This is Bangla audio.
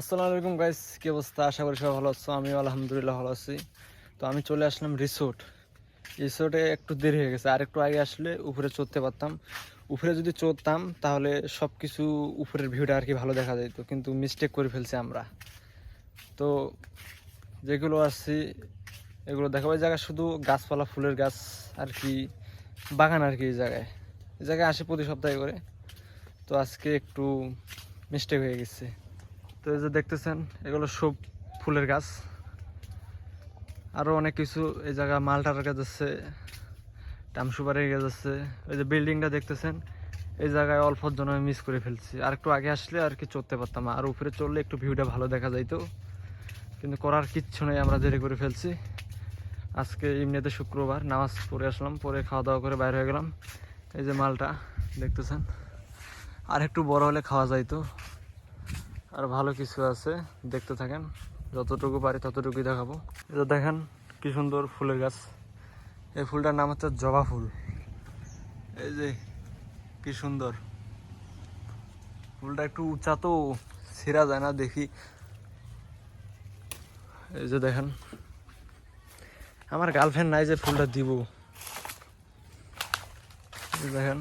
আসসালামু আলাইকুম গাইস কি অবস্থা? আশা করি সবাই ভালো আছো, আমিও আলহামদুলিল্লাহ ভালো আছি। তো আমি চলে আসলাম রিসোর্ট রিসোর্টে একটু দেরি হয়ে গেছে আর একটু আগে আসলে উপরে চড়তে পারতাম। উপরে যদি চড়তাম, তাহলে সব কিছু উপরের ভিউটা আর কি ভালো দেখা যেত কিন্তু মিস্টেক করে ফেলছি আমরা। তো যেগুলো আসছি এগুলো দেখাবো। এই জায়গায় শুধু গাছপালা, ফুলের গাছ আর কি, বাগান আর কি এই জায়গায়। এই জায়গায় আসে প্রতি সপ্তাহে করে। তো আজকে একটু মিস্টেক হয়ে গেছে। তো এই যে দেখতেছেন, এগুলো সব ফুলের গাছ। আরও অনেক কিছু, এই জায়গা মালটার গাছ আছে, টামসুপারের গাছ আছে। ওই যে বিল্ডিংটা দেখতেছেন, এই জায়গায় অল্পর জন্য আমি মিস করে ফেলছি। আর একটু আগে আসলে আর কি চড়তে পারতাম, আর উপরে চড়লে একটু ভিউটা ভালো দেখা যাইতো। কিন্তু করার কিচ্ছু নেই, আমরা দেরি করে ফেলছি। আজকে এমনিতে শুক্রবার, নামাজ পড়ে আসলাম পরে খাওয়া দাওয়া করে বাইরে হয়ে গেলাম। এই যে মালটা, দেখতেছেন। আর একটু বড় হলে খাওয়া যাইতো। আর ভালো কিছু আছে, দেখতে থাকেন। যতটুকু পারি ততটুকুই দেখাবো। এটা দেখেন কি সুন্দর ফুলের গাছ। এই ফুলটার নাম হচ্ছে জবা ফুল। এই যে কি সুন্দর। ফুলটা একটু উঁচা তো, ছেঁড়া যায় না দেখি। এই যে দেখেন। আমার গার্লফ্রেন্ড নাই যে ফুলটা দিব। দেখেন।